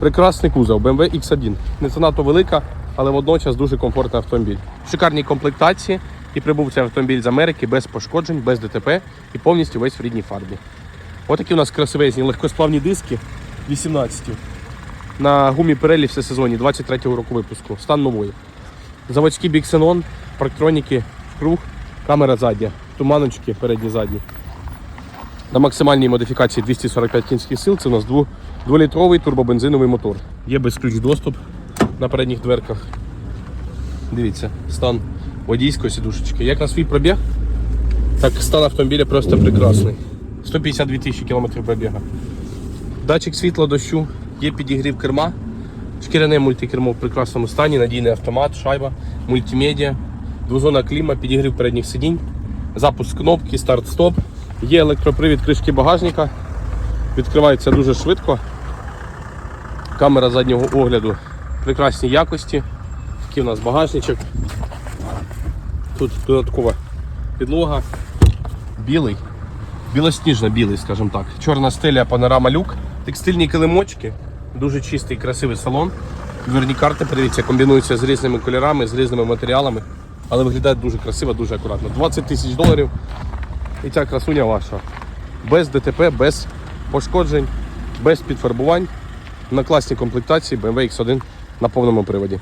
Прекрасний кузов BMW X1. Не занадто велика, але водночас дуже комфортний автомобіль. В шикарній комплектації і прибув цей автомобіль з Америки без пошкоджень, без ДТП і повністю весь в рідній фарбі. Отакі у нас красивезні легкосплавні диски 18 на гумі Pirelli все сезоні 23-го року випуску. Стан нової. Заводський біксенон, парктроніки, круг, камера задня, туманочки передні задні. На максимальній модифікації 245 кінських сил це у нас 2-літровий турбобензиновий мотор. Є безключ доступ на передніх дверках. Дивіться, стан водійської сідушечки. Як на свій пробіг, так стан автомобіля просто прекрасний. 152 тисячі кілометрів пробіга. Датчик світла дощу, є підігрів керма, шкіряне мультикермо в прекрасному стані, надійний автомат, шайба, мультимедіа, двозона кліма, підігрів передніх сидінь, запуск кнопки, старт-стоп. Є електропривід кришки багажника, відкривається дуже швидко. Камера заднього огляду прекрасній якості. Такий у нас багажничок. Тут додаткова підлога. Білий, білосніжно-білий, скажімо так. Чорна стеля, панорама люк, текстильні килимочки, дуже чистий, красивий салон. Дверні карти, подивіться, комбінуються з різними кольорами, з різними матеріалами, але виглядає дуже красиво, дуже акуратно. 20 тисяч доларів. І ця красуня ваша. Без ДТП, без пошкоджень, без підфарбувань. На класній комплектації BMW X1 на повному приводі.